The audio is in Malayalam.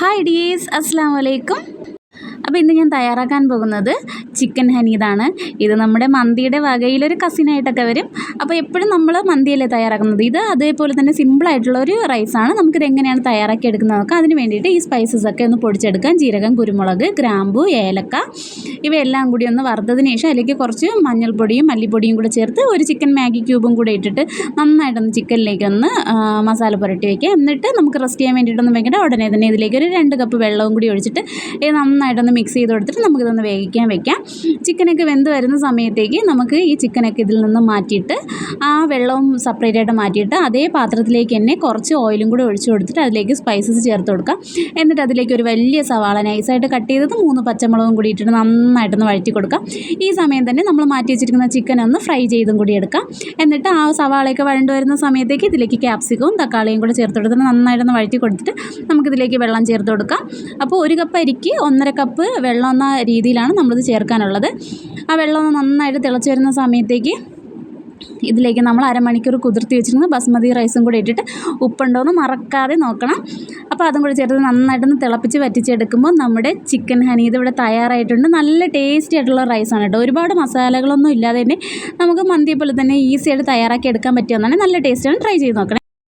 ഹായ് ഡിയേസ് അസ്സാം വലൈക്കും അപ്പോൾ ഇന്ന് ഞാൻ തയ്യാറാക്കാൻ പോകുന്നത് ചിക്കൻ ഹനീതാണ് ഇത് നമ്മുടെ മന്തിയുടെ വകയിലൊരു കസിനായിട്ടൊക്കെ വരും. അപ്പോൾ എപ്പോഴും നമ്മൾ മന്തിയല്ലേ തയ്യാറാക്കുന്നത്? ഇത് അതേപോലെ തന്നെ സിമ്പിളായിട്ടുള്ള ഒരു റൈസാണ് നമുക്കിത് എങ്ങനെയാണ് തയ്യാറാക്കി എടുക്കുന്നതൊക്കെ അതിന് വേണ്ടിയിട്ട് ഈ സ്പൈസസ് ഒക്കെ ഒന്ന് പൊടിച്ചെടുക്കാം. ജീരകം കുരുമുളക് ഗ്രാമ്പു ഏലക്ക ഇവയെല്ലാം കൂടി ഒന്ന് വറുത്തതിന് ശേഷം അതിലേക്ക് കുറച്ച് മഞ്ഞൾപ്പൊടിയും മല്ലിപ്പൊടിയും കൂടെ ചേർത്ത് ഒരു ചിക്കൻ മാഗി ക്യൂബും കൂടെ ഇട്ടിട്ട് നന്നായിട്ടൊന്ന് ചിക്കനിലേക്ക് ഒന്ന് മസാല പുരട്ടി വയ്ക്കുക. എന്നിട്ട് നമുക്ക് റെസ്റ്റ് ചെയ്യാൻ വേണ്ടിയിട്ടൊന്നും വെക്കേണ്ട ഉടനെ തന്നെ ഇതിലേക്ക് ഒരു രണ്ട് കപ്പ് വെള്ളവും കൂടി ഒഴിച്ചിട്ട് ഇത് നന്നായിട്ടൊന്ന് മിക്സ് ചെയ്ത് കൊടുത്തിട്ട് നമുക്കിതൊന്ന് വേവിക്കാൻ വെക്കാം. ചിക്കനൊക്കെ വെന്ത് വരുന്ന സമയത്തേക്ക് നമുക്ക് ഈ ചിക്കനൊക്കെ ഇതിൽ നിന്ന് മാറ്റിയിട്ട് ആ വെള്ളവും സെപ്പറേറ്റ് ആയിട്ട് മാറ്റിയിട്ട് അതേ പാത്രത്തിലേക്ക് തന്നെ കുറച്ച് ഓയിലും കൂടി ഒഴിച്ചു കൊടുത്തിട്ട് അതിലേക്ക് സ്പൈസസ് ചേർത്ത് കൊടുക്കാം. എന്നിട്ട് അതിലേക്ക് ഒരു വലിയ സവാള നൈസായിട്ട് കട്ട് ചെയ്തത് മൂന്ന് പച്ചമുളകും കൂടി ഇട്ടിട്ട് നന്നായിട്ടൊന്ന് വഴറ്റി കൊടുക്കാം. ഈ സമയം തന്നെ നമ്മൾ മാറ്റി വെച്ചിരിക്കുന്ന ചിക്കൻ ഒന്ന് ഫ്രൈ ചെയ്തും കൂടി എടുക്കാം. എന്നിട്ട് ആ സവാളയൊക്കെ വഴണ്ടു വരുന്ന സമയത്തേക്ക് ഇതിലേക്ക് ക്യാപ്സിക്കവും തക്കാളിയും കൂടി ചേർത്ത് കൊടുത്തിട്ട് നന്നായിട്ടൊന്ന് വഴറ്റി കൊടുത്തിട്ട് നമുക്കിതിലേക്ക് വെള്ളം ചേർത്ത് കൊടുക്കാം. അപ്പോൾ ഒരു കപ്പ് അരിക്ക് ഒന്നര കപ്പ് വെള്ളം എന്ന രീതിയിലാണ് നമ്മളിത് ചേർക്കാനുള്ളത്. ആ വെള്ളം നന്നായിട്ട് തിളച്ച് വരുന്ന സമയത്തേക്ക് ഇതിലേക്ക് നമ്മൾ അരമണിക്കൂർ കുതിർത്തി വെച്ചിരുന്ന ബസ്മതി റൈസും കൂടി ഇട്ടിട്ട് ഉപ്പുണ്ടോ എന്ന് മറക്കാതെ നോക്കണം. അപ്പോൾ അതും കൂടി ചേർത്ത് നന്നായിട്ടൊന്ന് തിളപ്പിച്ച് വറ്റിച്ചെടുക്കുമ്പോൾ നമ്മുടെ ചിക്കൻ ഹനീത് ഇവിടെ തയ്യാറായിട്ടുണ്ട്. നല്ല ടേസ്റ്റി ആയിട്ടുള്ള റൈസാണ് കേട്ടോ. ഒരുപാട് മസാലകളൊന്നും ഇല്ലാതെ തന്നെ നമുക്ക് മന്തിയെ പോലെ തന്നെ ഈസിയായിട്ട് തയ്യാറാക്കി എടുക്കാൻ പറ്റുമെന്നാണ് നല്ല ടേസ്റ്റാണ്. ട്രൈ ചെയ്ത് നോക്കണം.